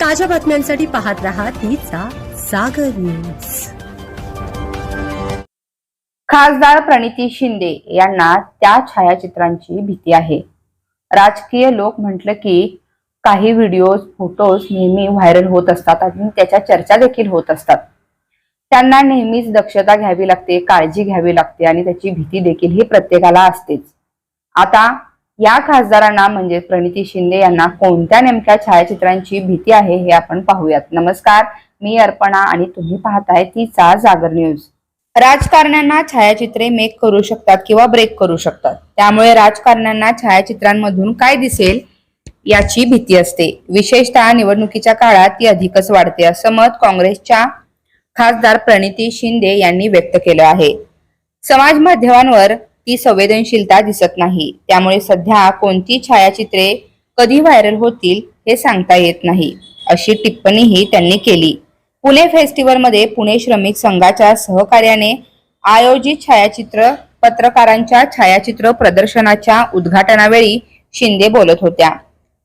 ताज्या बातम्यांसाठी पाहत रहा तिचा सागर न्यूज. खासदार प्रणिती शिंदे यांना त्या छायाचित्रांची भीती आहे. राजकीय लोक म्हटलं की काही व्हिडिओज फोटोज नेहमी व्हायरल होत असतात आणि त्याच्या चर्चा देखील होत असतात. त्यांना नेहमीच दक्षता घ्यावी लागते काळजी घ्यावी लागते आणि त्याची भीती देखील ही प्रत्येकाला असतेच. आता या खासदारांना म्हणजे प्रणिती शिंदे यांना कोणत्या नेमक्या छायाचित्रांची भीती आहे हे आपण पाहूयात. नमस्कार मी अर्पणा आणि तुम्ही पाहताय तिचा जागर न्यूज. राजकारण्यांना छायाचित्रे मेक करू शकतात किंवा ब्रेक करू शकतात. त्यामुळे राजकारण्यांना छायाचित्रांमधून काय दिसेल याची भीती असते. विशेषतः निवडणुकीच्या काळात ती अधिकच वाढते असं मत काँग्रेसच्या खासदार प्रणिती शिंदे यांनी व्यक्त केलं आहे. समाज माध्यमांवर ती संवेदनशीलता दिसत नाही. त्यामुळे सध्या कोणती छायाचित्रे कधी व्हायरल होतील हे सांगता येत नाही अशी टिप्पणीही त्यांनी केली. पुणे फेस्टिवलमध्ये पुणे श्रमिक संघाच्या सहकार्याने आयोजित छायाचित्र पत्रकारांच्या छायाचित्र प्रदर्शनाच्या उद्घाटनावेळी शिंदे बोलत होत्या.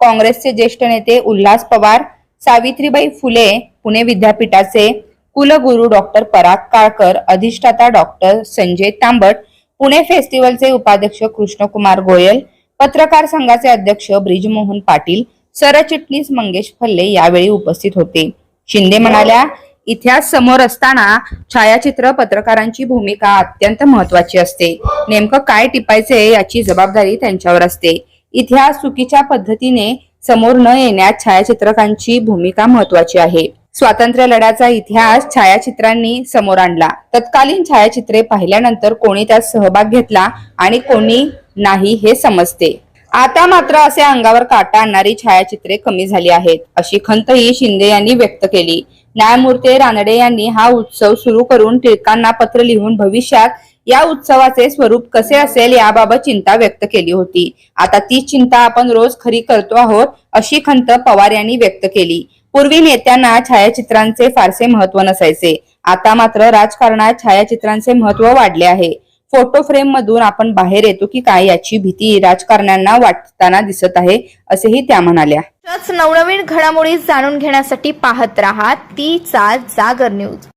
काँग्रेसचे ज्येष्ठ नेते उल्हास पवार सावित्रीबाई फुले पुणे विद्यापीठाचे कुलगुरू डॉक्टर पराग काळकर अधिष्ठाता डॉक्टर संजय तांबट पुणे फेस्टिवलचे उपाध्यक्ष कृष्णकुमार गोयल पत्रकार संघाचे अध्यक्ष ब्रिजमोहन पाटील सरचिटणीस मंगेश फल्ले यावेळी उपस्थित होते. शिंदे म्हणाल्या इतिहास समोर असताना छायाचित्र पत्रकारांची भूमिका अत्यंत महत्वाची असते. नेमकं काय टिपायचे याची जबाबदारी त्यांच्यावर असते. इतिहास चुकीच्या पद्धतीने समोर न येण्यात छायाचित्रकांची भूमिका महत्वाची आहे. स्वातंत्र्य लढ्याचा इतिहास छायाचित्रांनी समोर आणला. तत्कालीन छायाचित्रे पाहिल्यानंतर कोणी त्यात सहभाग घेतला आणि कोणी नाही हे समजते. आता मात्र असे अंगावर काटा आणणारी छायाचित्रे कमी झाली आहेत अशी खंतही शिंदे यांनी व्यक्त केली. न्यायमूर्ती रानडे यांनी हा उत्सव सुरू करून टिळकांना पत्र लिहून भविष्यात या उत्सवाचे स्वरूप कसे असेल याबाबत चिंता व्यक्त केली होती. आता ती चिंता आपण रोज खरी करतो आहोत अशी खंत पवार यांनी व्यक्त केली. पूर्वी नेत्यांना छायाचित्रांचे फारसे महत्त्व नसायचे. आता मात्र राजकारणात छायाचित्रांचे महत्त्व वाढले आहे. फोटो फ्रेम मधून आपण बाहेर येतो की काय याची भीती राजकारण्यांना वाटताना दिसत आहे असेही त्या म्हणाल्या. नवनवीन घडामोडी जाणून घेण्यासाठी पाहत राहा तीचा जागर न्यूज.